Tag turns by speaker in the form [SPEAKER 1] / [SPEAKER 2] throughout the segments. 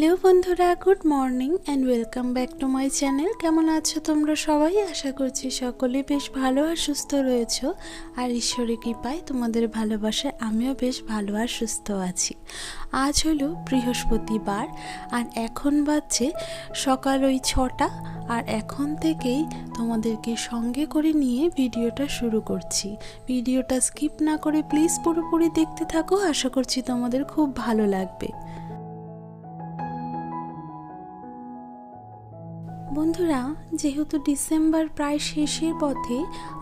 [SPEAKER 1] Hello বন্ধুরা, good morning and welcome back to my channel কেমন আছো তোমরা সবাই? আশা করছি সকলে বেশ ভালো আর সুস্থ রয়েছো। আর ঈশ্বরের কৃপায় তোমাদের ভালোবাসায় আমিও বেশ ভালো আর সুস্থ আছি। আজ হলো বৃহস্পতিবার আর এখন বাজছে সকাল ওই ছটা। আর এখন থেকেই তোমাদেরকে সঙ্গে করে নিয়ে ভিডিওটা শুরু করছি। ভিডিওটা স্কিপ না করে প্লিজ পুরোপুরি দেখতে থাকো। আশা করছি তোমাদের খুব ভালো লাগবে। বন্ধুরা, যেহেতু ডিসেম্বর প্রায় শেষের পথে,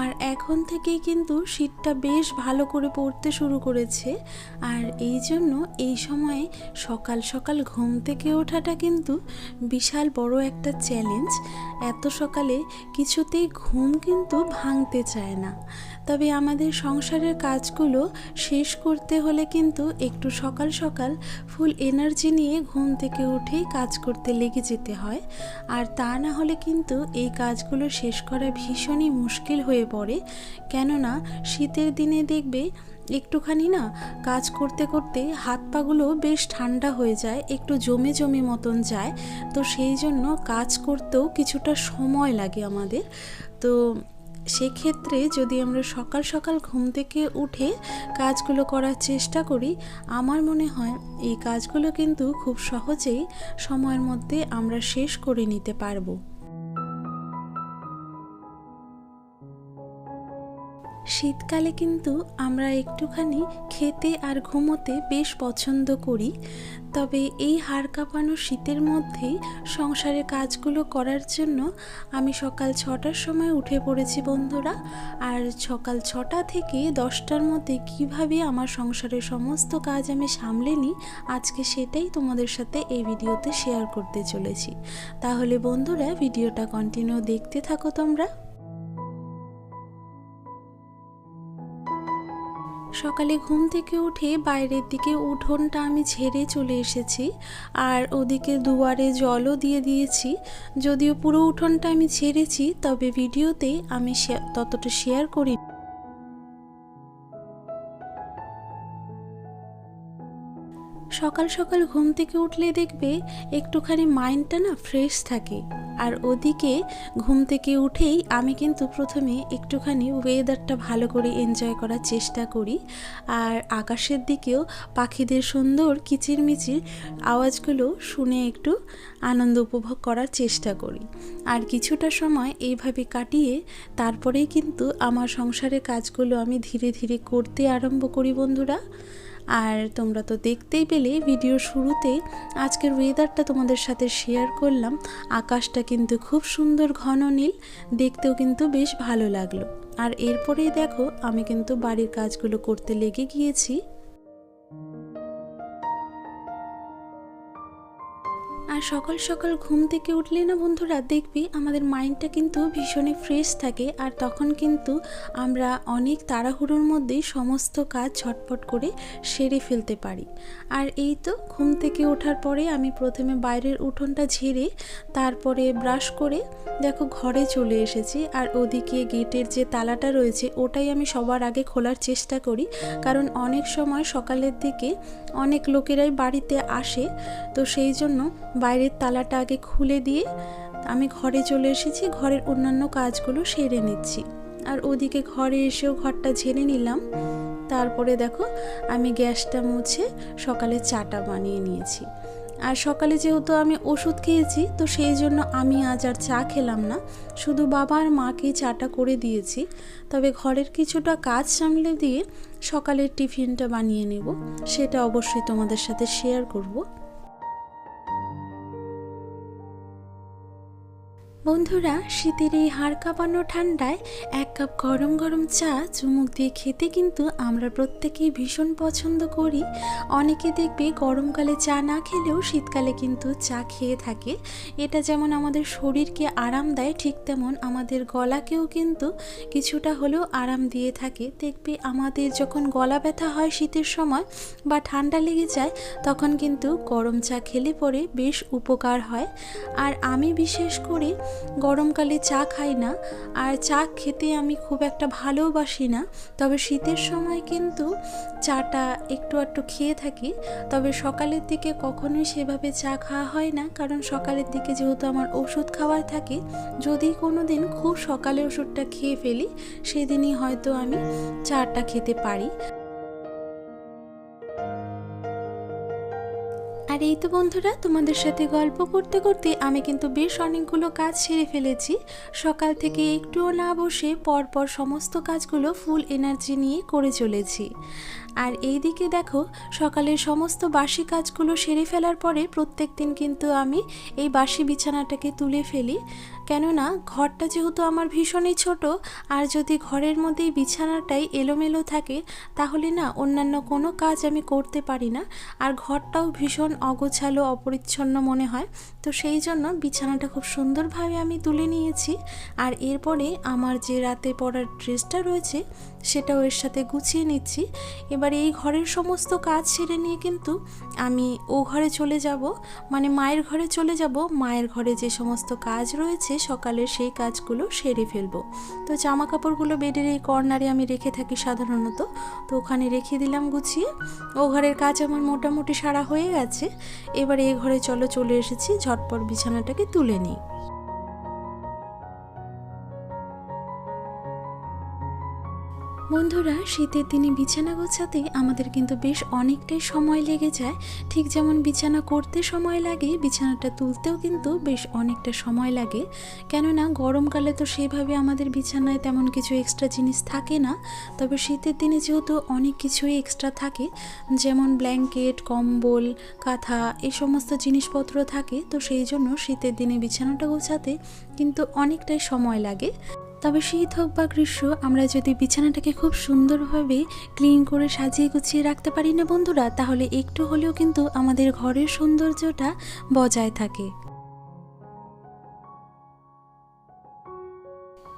[SPEAKER 1] আর এখন থেকেই কিন্তু শীতটা বেশ ভালো করে পড়তে শুরু করেছে, আর এই জন্য এই সময়ে সকাল সকাল ঘুম থেকে ওঠাটা কিন্তু বিশাল বড় একটা চ্যালেঞ্জ এত সকালে কিছুতেই ঘুম কিন্তু ভাঙতে চায় না। তবে আমাদের সংসারের কাজগুলো শেষ করতে হলে কিন্তু একটু সকাল সকাল ফুল এনার্জি নিয়ে ঘুম থেকে উঠেই কাজ করতে লেগে যেতে হয়। আর তা না হলে কিন্তু এই কাজগুলো শেষ করা ভীষণই মুশকিল হয়ে পড়ে। কেননা শীতের দিনে দেখবে একটুখানি না কাজ করতে করতে হাত পাগুলো বেশ ঠান্ডা হয়ে যায়, একটু জমে জমে মতন যায়। তো সেই জন্য কাজ করতেও কিছুটা সময় লাগে আমাদের। তো সেক্ষেত্রে যদি আমরা সকাল সকাল ঘুম থেকে উঠে কাজগুলো করার চেষ্টা করি, আমার মনে হয় এই কাজগুলো কিন্তু খুব সহজেই সময়ের মধ্যে আমরা শেষ করে নিতে পারব। শীতকালে কিন্তু আমরা একটুখানি খেতে আর ঘুমোতে বেশ পছন্দ করি। তবে এই হাড় কাঁপানো শীতের মধ্যেই সংসারের কাজগুলো করার জন্য আমি সকাল ছটার সময় উঠে পড়েছি বন্ধুরা। আর সকাল ছটা থেকে দশটার মধ্যে কীভাবে আমার সংসারের সমস্ত কাজ আমি সামলে নিই, আজকে সেটাই তোমাদের সাথে এই ভিডিওতে শেয়ার করতে চলেছি। তাহলে বন্ধুরা, ভিডিওটা কন্টিনিউ দেখতে থাকো তোমরা। সকালে ঘুম থেকে উঠে বাইরের দিকে উঠোনটা আমি ঝেড়ে চলে এসেছি আর ওদিকে দুয়ারে জলও দিয়ে দিয়েছি। যদিও পুরো উঠোনটা আমি ছেড়েছি তবে ভিডিওতে আমি ততটা শেয়ার করি সকাল সকাল ঘুম থেকে উঠলে দেখবে একটুখানি মাইন্ডটা না ফ্রেশ থাকে। আর ওদিকে ঘুম থেকে উঠেই আমি কিন্তু প্রথমে একটুখানি ওয়েদারটা ভালো করে এনজয় করার চেষ্টা করি। আর আকাশের দিকেও পাখিদের সুন্দর কিচিরমিচির আওয়াজগুলো শুনে একটু আনন্দ উপভোগ করার চেষ্টা করি। আর কিছুটা সময় এইভাবে কাটিয়ে তারপরেই কিন্তু আমার সংসারের কাজগুলো আমি ধীরে ধীরে করতে আরম্ভ করি বন্ধুরা। আর তোমরা তো দেখতেই পেলে ভিডিও শুরুতে আজকের ওয়েদারটা তোমাদের সাথে শেয়ার করলাম। আকাশটা কিন্তু খুব সুন্দর ঘন নীল, দেখতেও কিন্তু বেশ ভালো লাগল। আর এরপরেই দেখো, আমি কিন্তু বাড়ির কাজগুলো করতে লেগে গিয়েছি। সকাল সকাল ঘুম থেকে উঠলে না বন্ধুরা, দেখবি আমাদের মাইন্ডটা কিন্তু ভীষণই ফ্রেশ থাকে আর তখন কিন্তু আমরা অনেক তাড়াহুড়োর মধ্যেই সমস্ত কাজ ঝটপট করে সেরে ফেলতে পারি। আর এই তো ঘুম থেকে ওঠার পরে আমি প্রথমে বাইরের উঠোনটা ঝেড়ে, তারপরে ব্রাশ করে দেখো ঘরে চলে এসেছি আর ওদিকে গেটের যে তালাটা রয়েছে ওটাই আমি সবার আগে খোলার চেষ্টা করি। কারণ অনেক সময় সকালের দিকে অনেক লোকেরাই বাড়িতে আসে, তো সেই জন্য বাইরের তালাটা আগে খুলে দিয়ে আমি ঘরে চলে এসেছি, ঘরের অন্যান্য কাজগুলো সেরে নিচ্ছি। আর ওদিকে ঘরে এসেও ঘরটা ঝেড়ে নিলাম। তারপরে দেখো, আমি গ্যাসটা মুছে সকালে চাটা বানিয়ে নিয়েছি। আর সকালে যেহেতু আমি ওষুধ খেয়েছি, তো সেই জন্য আমি আজ আর চা খেলাম না। শুধু বাবা আর মাকে চাটা করে দিয়েছি। তবে ঘরের কিছুটা কাজ সামলে দিয়ে সকালের টিফিনটা বানিয়ে নেব। সেটা অবশ্যই তোমাদের সাথে শেয়ার করব। বন্ধুরা, শীতের এই হাড় কাঁপানো ঠান্ডায় এক কাপ গরম গরম চা চুমুক দিয়ে খেতে কিন্তু আমরা প্রত্যেকেই ভীষণ পছন্দ করি। অনেকে দেখবে গরমকালে চা না খেলেও শীতকালে কিন্তু চা খেয়ে থাকে। এটা যেমন আমাদের শরীরকে আরাম দেয়, ঠিক তেমন আমাদের গলাকেও কিন্তু কিছুটা হলেও আরাম দিয়ে থাকে। দেখবে আমাদের যখন গলা ব্যথা হয় শীতের সময় বা ঠান্ডা লেগে যায়, তখন কিন্তু গরম চা খেলে পরে বেশ উপকার হয়। আর আমি বিশেষ করে গরমকালে চা খাই না, আর চা খেতে আমি খুব একটা ভালোবাসি না। তবে শীতের সময় কিন্তু চাটা একটু একটু খেয়ে থাকি। তবে সকালের দিকে কখনোই সেভাবে চা খাওয়া হয় না, কারণ সকালের দিকে যেহেতু আমার ওষুধ খাওয়ার থাকে, যদি কোনো দিন খুব সকালে ওষুধটা খেয়ে ফেলি, সেদিনই হয়তো আমি চাটা খেতে পারি। এই তো বন্ধুরা, তোমাদের সাথে গল্প করতে করতে আমি কিন্তু বেশ অনেকগুলো কাজ সেরে ফেলেছি। সকাল থেকে একটুও না বসে পরপর সমস্ত কাজগুলো ফুল এনার্জি নিয়ে করে চলেছি। আর এই দিকে দেখো, সকালের সমস্ত বাসি কাজগুলো সেরে ফেলার পরে প্রত্যেক দিন কিন্তু আমি এই বাসি বিছানাটাকে তুলে ফেলি। কেননা ঘরটা যেহেতু আমার ভীষণই ছোট, আর যদি ঘরের মধ্যেই বিছানাটাই এলোমেলো থাকে, তাহলে না অন্যান্য কোনো কাজ আমি করতে পারি না। আর ঘরটাও ভীষণ অগোছালো, অপরিচ্ছন্ন মনে হয়। তো সেই জন্য বিছানাটা খুব সুন্দরভাবে আমি তুলে নিয়েছি। আর এরপরে আমার যে রাতে পরার ড্রেসটা রয়েছে, সেটাও এর সাথে গুছিয়ে নিচ্ছি। এবার এই ঘরের সমস্ত কাজ সেরে নিয়ে কিন্তু আমি ও ঘরে চলে যাব। মানে মায়ের ঘরে চলে যাব। মায়ের ঘরে যে সমস্ত কাজ রয়েছে সকালের সেই কাজগুলো সেরে ফেলব। তো জামা কাপড়গুলো বেডের এই কর্নারে আমি রেখে থাকি সাধারণত। তো ওখানে রেখে দিলাম গুছিয়ে। ও ঘরের কাজ আমার মোটামুটি সারা হয়ে গেছে। এবার এ ঘরে চলো, চলে এসেছি, ঝটপট বিছানাটাকে তুলে নিই। বন্ধুরা, শীতের দিনে বিছানা গোছাতে আমাদের কিন্তু বেশ অনেকটাই সময় লেগে যায়। ঠিক যেমন বিছানা করতে সময় লাগে, বিছানাটা তুলতেও কিন্তু বেশ অনেকটা সময় লাগে। কেননা, গরমকালে তো সেভাবে আমাদের বিছানায় তেমন কিছু এক্সট্রা জিনিস থাকে না। তবে শীতের দিনে যেহেতু অনেক কিছুই এক্সট্রা থাকে, যেমন ব্ল্যাঙ্কেট কম্বল, কাঁথা এই সমস্ত জিনিসপত্র থাকে, তো সেই জন্য শীতের দিনে বিছানাটা গোছাতে কিন্তু অনেকটাই সময় লাগে। তবে শীত হোক বা গ্রীষ্ম, আমরা যদি বিছানাটাকে খুব সুন্দরভাবে ক্লিন করে সাজিয়ে গুছিয়ে রাখতে পারি না বন্ধুরা, তাহলে একটু হলেও কিন্তু আমাদের ঘরের সৌন্দর্যটা বজায় থাকে।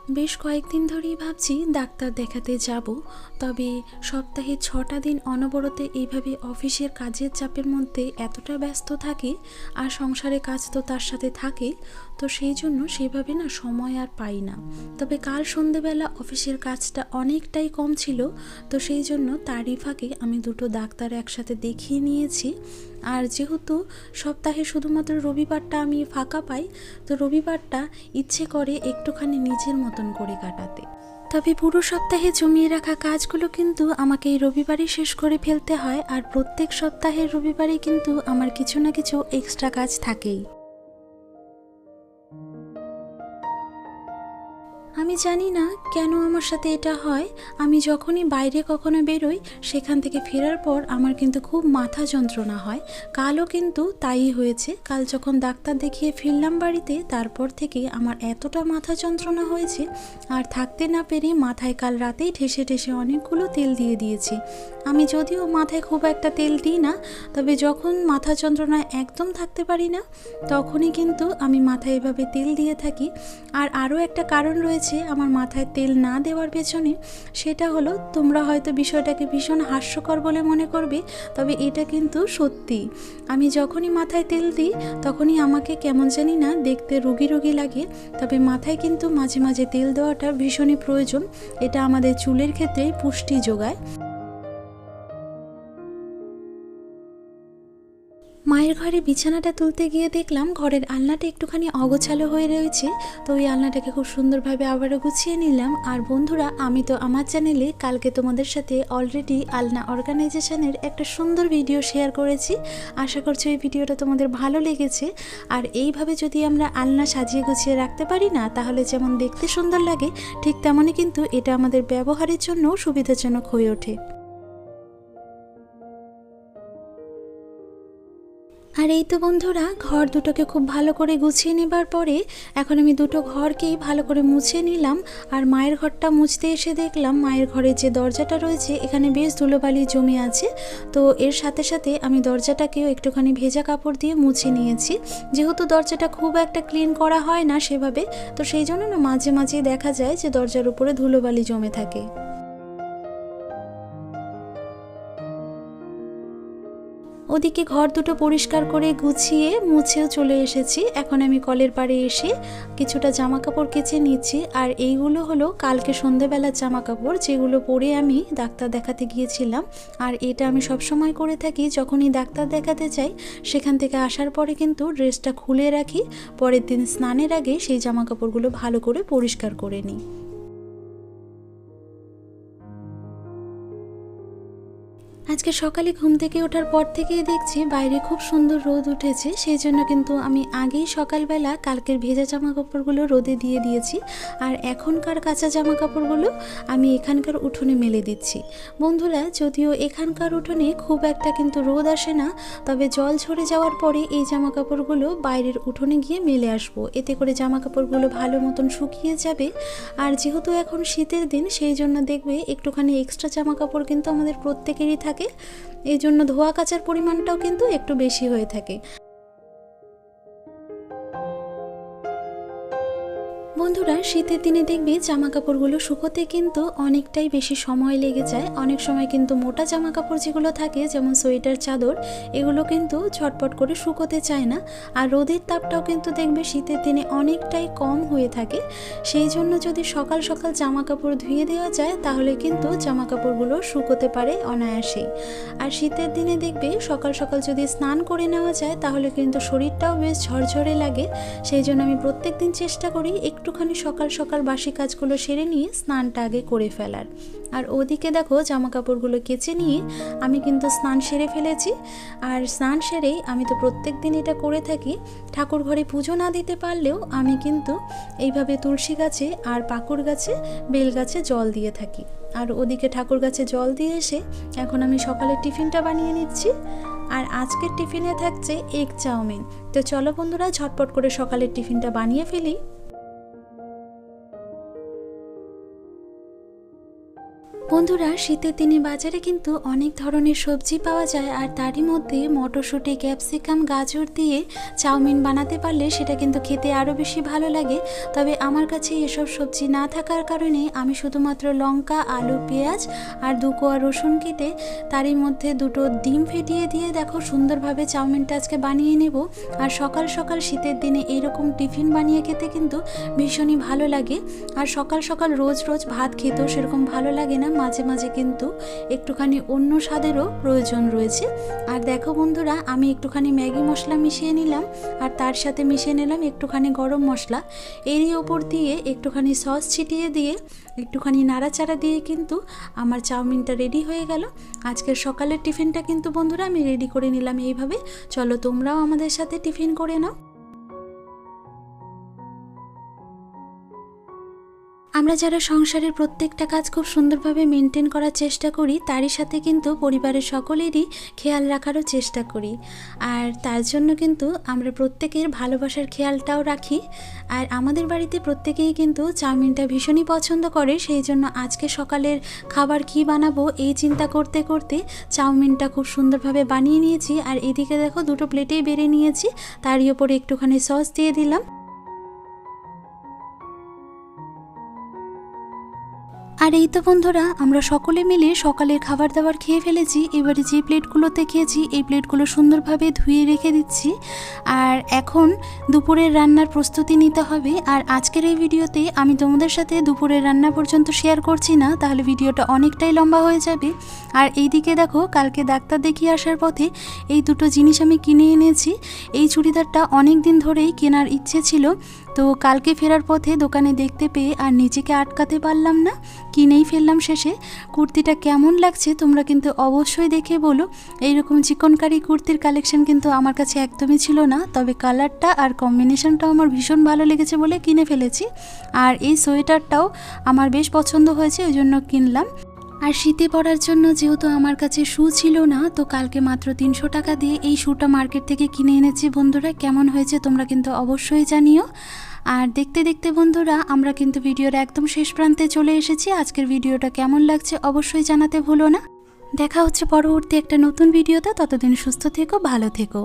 [SPEAKER 1] বেশ কয়েকদিন ধরেই ভাবছি ডাক্তার দেখাতে যাব, তবে সপ্তাহে ছটা দিন অনবরত এইভাবে অফিসের কাজের চাপের মধ্যে এতটা ব্যস্ত থাকি আর সংসারে কাজ তো তার সাথে থাকে, তো সেই জন্য সেভাবে না সময় আর পাই না। তবে কাল সন্ধেবেলা অফিসের কাজটা অনেকটাই কম ছিল, তো সেই জন্য তারই ফাঁকে আমি দুটো ডাক্তার একসাথে দেখিয়ে নিয়েছি আর যেহেতু সপ্তাহে শুধুমাত্র রবিবারটা আমি ফাঁকা পাই, তো রবিবারটা ইচ্ছে করে একটুখানি নিজের মতন করে কাটাতে। তবে পুরো সপ্তাহে জমিয়ে রাখা কাজগুলো কিন্তু আমাকে এই রবিবারই শেষ করে ফেলতে হয়, আর প্রত্যেক সপ্তাহের রবিবারে কিন্তু আমার কিছু না কিছু এক্সট্রা কাজ থাকেই। আমি জানি না কেন আমার সাথে এটা হয়। আমি যখনই বাইরে কখনো বেরোই, সেখান থেকে ফেরার পর আমার কিন্তু খুব মাথা যন্ত্রণা হয়। কালও কিন্তু তাই হয়েছে। কাল যখন ডাক্তার দেখিয়ে ফিরলাম বাড়িতে, তারপর থেকে আমার এতটা মাথা যন্ত্রণা হয়েছে, আর থাকতে না পেরে মাথায় কাল রাতেই ঠেসে ঠেসে অনেকগুলো তেল দিয়ে দিয়েছি। আমি যদিও মাথায় খুব একটা তেল দিই না, তবে যখন মাথা যন্ত্রণায় একদম থাকতে পারি না, তখনই কিন্তু আমি মাথায় এভাবে তেল দিয়ে থাকি। আর আরও একটা কারণ রয়েছে আমার মাথায় তেল না দেওয়ার পেছনে সেটা হলো তোমরা হয়তো বিষয়টাকে ভীষণ হাস্যকর বলে মনে করবে, তবে এটা কিন্তু সত্যি। আমি যখনই মাথায় তেল দিই, তখনই আমাকে কেমন জানি না দেখতে রোগী রোগী লাগে, তবে মাথায় কিন্তু মাঝে মাঝে তেল দেওয়াটা ভীষণই প্রয়োজন। এটা আমাদের চুলের ক্ষেত্রে পুষ্টি যোগায়। মায়ের ঘরে বিছানাটা তুলতে গিয়ে দেখলাম ঘরের আলনাটা একটুখানি অগোছালো হয়ে রয়েছে। তো ওই আলনাটাকে খুব সুন্দরভাবে আবারও গুছিয়ে নিলাম। আর বন্ধুরা, আমি তো আমার চ্যানেলে কালকে তোমাদের সাথে অলরেডি আলনা অর্গানাইজেশনের একটা সুন্দর ভিডিও শেয়ার করেছি। আশা করছি ওই ভিডিওটা তোমাদের ভালো লেগেছে। আর এইভাবে যদি আমরা আলনা সাজিয়ে গুছিয়ে রাখতে পারি না, তাহলে যেমন দেখতে সুন্দর লাগে, ঠিক তেমনই কিন্তু এটা আমাদের ব্যবহারের জন্য সুবিধাজনক হয়ে ওঠে। আর এই তো বন্ধুরা, ঘর দুটোকে খুব ভালো করে গুছিয়ে নেবার পরে এখন আমি দুটো ঘরকেই ভালো করে মুছে নিলাম। আর মায়ের ঘরটা মুছতে এসে দেখলাম মায়ের ঘরের যে দরজাটা রয়েছে, এখানে বেশ ধুলোবালি জমে আছে। তো এর সাথে সাথে আমি দরজাটাকেও একটুখানি ভেজা কাপড় দিয়ে মুছে নিয়েছি। যেহেতু দরজাটা খুব একটা ক্লিন করা হয় না সেভাবে, তো সেই জন্য না মাঝে মাঝে দেখা যায় যে দরজার উপরে ধুলোবালি জমে থাকে। ওদিকে ঘর দুটো পরিষ্কার করে গুছিয়ে মুছেও চলে এসেছি। এখন আমি কলের পাড়ে এসে কিছুটা জামা কাপড় কেচে নিচ্ছি। আর এইগুলো হলো কালকে সন্ধেবেলার জামা কাপড় যেগুলো পরে আমি ডাক্তার দেখাতে গিয়েছিলাম। আর এটা আমি সব সময় করে থাকি, যখনই ডাক্তার দেখাতে যাই, সেখান থেকে আসার পরে কিন্তু ড্রেসটা খুলে রাখি। পরের দিন স্নানের আগে সেই জামা কাপড়গুলো ভালো করে পরিষ্কার করে নিই। আজকে সকালে ঘুম থেকে ওঠার পর থেকেই দেখছি বাইরে খুব সুন্দর রোদ উঠেছে, সেই জন্য কিন্তু আমি আগেই সকালবেলা কালকের ভেজা জামা কাপড়গুলো রোদে দিয়ে দিয়েছি আর এখনকার কাঁচা জামা কাপড়গুলো আমি এখানকার উঠোনে মেলে দিচ্ছি। বন্ধুরা, যদিও এখানকার উঠোনে খুব একটা কিন্তু রোদ আসে না, তবে জল ঝরে যাওয়ার পরে এই জামা কাপড়গুলো বাইরের উঠোনে গিয়ে মেলে আসব। এতে করে জামা কাপড়গুলো ভালো মতন শুকিয়ে যাবে। আর যেহেতু এখন শীতের দিন, সেই জন্য দেখবে একটুখানি এক্সট্রা জামা কাপড় কিন্তু আমাদের প্রত্যেকেরই থাকে এই জন্য ধোয়া কাচার পরিমাণটাও কিন্তু একটু বেশি হয়ে থাকে। বন্ধুরা, শীতের দিনে দেখবে জামা কাপড়গুলো শুকোতে কিন্তু অনেকটাই বেশি সময় লেগে যায়। অনেক সময় কিন্তু মোটা জামা কাপড় যেগুলো থাকে, যেমন সোয়েটার, চাদর, এগুলো কিন্তু ঝটপট করে শুকোতে চায় না। আর রোদের তাপটাও কিন্তু দেখবে শীতের দিনে অনেকটাই কম হয়ে থাকে। সেই জন্য যদি সকাল সকাল জামা কাপড় ধুয়ে দেওয়া যায়, তাহলে কিন্তু জামা কাপড়গুলো শুকোতে পারে অনায়াসেই। আর শীতের দিনে দেখবে সকাল সকাল যদি স্নান করে নেওয়া যায়, তাহলে কিন্তু শরীরটাও বেশ ঝরঝরে লাগে। সেই জন্য আমি প্রত্যেক দিন চেষ্টা করি একটুখানি সকাল সকাল বাসি কাজগুলো সেরে নিয়ে স্নানটা আগে করে ফেলার। আর ওদিকে দেখো জামা কাপড়গুলো কেচে নিয়ে আমি কিন্তু স্নান সেরে ফেলেছি। আর স্নান সেরেই আমি তো প্রত্যেক দিন এটা করে থাকি, ঠাকুর ঘরে পুজো না দিতে পারলেও আমি কিন্তু এইভাবে তুলসী গাছে আর পাকুর গাছে, বেল গাছে জল দিয়ে থাকি। আর ওদিকে ঠাকুর গাছে জল দিয়ে এসে এখন আমি সকালের টিফিনটা বানিয়ে নিচ্ছি। আর আজকের টিফিনে থাকছে এগ চাউমিন। তো চলো বন্ধুরা, ঝটপট করে সকালের টিফিনটা বানিয়ে ফেলি। বন্ধুরা, শীতের দিনে বাজারে কিন্তু অনেক ধরনের সবজি পাওয়া যায় আর তারই মধ্যে মটরশুঁটি, ক্যাপসিকাম, গাজর দিয়ে চাউমিন বানাতে পারলে সেটা কিন্তু খেতে আরও বেশি ভালো লাগে। তবে আমার কাছে এসব সবজি না থাকার কারণে আমি শুধুমাত্র লঙ্কা, আলু, পেঁয়াজ আর দু কোয়া রসুন কেটে তারই মধ্যে দুটো ডিম ফেটিয়ে দিয়ে দেখো সুন্দরভাবে চাউমিনটা আজকে বানিয়ে নেব। আর সকাল সকাল শীতের দিনে এরকম টিফিন বানিয়ে খেতে কিন্তু ভীষণই ভালো লাগে। আর সকাল সকাল রোজ রোজ ভাত খেতেও সেরকম ভালো লাগে না মাঝে মাঝে কিন্তু একটুখানি অন্য স্বাদেরও প্রয়োজন রয়েছে। আর দেখো বন্ধুরা, আমি একটুখানি ম্যাগি মশলা মিশিয়ে নিলাম, আর তার সাথে মিশিয়ে নিলাম একটুখানি গরম মশলা। এরই ওপর দিয়ে একটুখানি সস ছিটিয়ে দিয়ে, একটুখানি নাড়াচাড়া দিয়ে কিন্তু আমার চাউমিনটা রেডি হয়ে গেল। আজকের সকালের টিফিনটা কিন্তু বন্ধুরা আমি রেডি করে নিলাম এইভাবে। চলো তোমরাও আমাদের সাথে টিফিন করে নাও। আমরা যারা সংসারের প্রত্যেকটা কাজ খুব সুন্দরভাবে মেনটেন করার চেষ্টা করি, তারই সাথে কিন্তু পরিবারের সকলেরই খেয়াল রাখারও চেষ্টা করি। আর তার জন্য কিন্তু আমরা প্রত্যেকের ভালোবাসার খেয়ালটাও রাখি। আর আমাদের বাড়িতে প্রত্যেকেই কিন্তু চাউমিনটা ভীষণই পছন্দ করে, সেই জন্য আজকে সকালের খাবার কি বানাবো এই চিন্তা করতে করতে চাউমিনটা খুব সুন্দরভাবে বানিয়ে নিয়েছি। আর এদিকে দেখো দুটো প্লেটেই বেড়ে নিয়েছি, তারই ওপরে একটুখানি সস দিয়ে দিলাম। আর এই তো বন্ধুরা, আমরা সকলে মিলে সকালের খাবার দাবার খেয়ে ফেলেছি, এবারে যে প্লেটগুলোতে খেয়েছি, এই প্লেটগুলো সুন্দরভাবে ধুয়ে রেখে দিচ্ছি। আর এখন দুপুরের রান্নার প্রস্তুতি নিতে হবে, আর আজকের এই ভিডিওতে আমি তোমাদের সাথে দুপুরের রান্না পর্যন্ত শেয়ার করছি না, তাহলে ভিডিওটা অনেকটাই লম্বা হয়ে যাবে। আর এইদিকে দেখো, কালকে ডাক্তার দেখিয়ে আসার পথে এই দুটো জিনিস আমি কিনে এনেছি। এই চুড়িদারটা অনেক দিন ধরেই কেনার ইচ্ছে ছিল তো কালকে ফেরার পথে দোকানে দেখতে পেয়ে আর নিজেকে আটকাতে পারলাম না, কিনেই ফেললাম শেষে। কুর্তিটা কেমন লাগছে তোমরা কিন্তু অবশ্যই দেখে বলো। এইরকম চিকনকারি কুর্তির কালেকশন কিন্তু আমার কাছে একদমই ছিল না, তবে কালারটা আর কম্বিনেশনটাও আমার ভীষণ ভালো লেগেছে বলে কিনে ফেলেছি। আর এই সোয়েটারটাও আমার বেশ পছন্দ হয়েছে, ওই জন্য কিনলাম। আর শীতে পরার জন্য যেহেতু আমার কাছে শু ছিল না, তো কালকে মাত্র তিনশো টাকা দিয়ে এই শুটা মার্কেট থেকে কিনে এনেছি। বন্ধুরা, কেমন হয়েছে তোমরা কিন্তু অবশ্যই জানিও। আর দেখতে দেখতে বন্ধুরা, আমরা কিন্তু ভিডিওর একদম শেষ প্রান্তে চলে এসেছি। আজকের ভিডিওটা কেমন লাগছে অবশ্যই জানাতে ভুলো না। দেখা হচ্ছে পরবর্তী একটা নতুন ভিডিওতে। ততদিন সুস্থ থেকো, ভালো থেকো।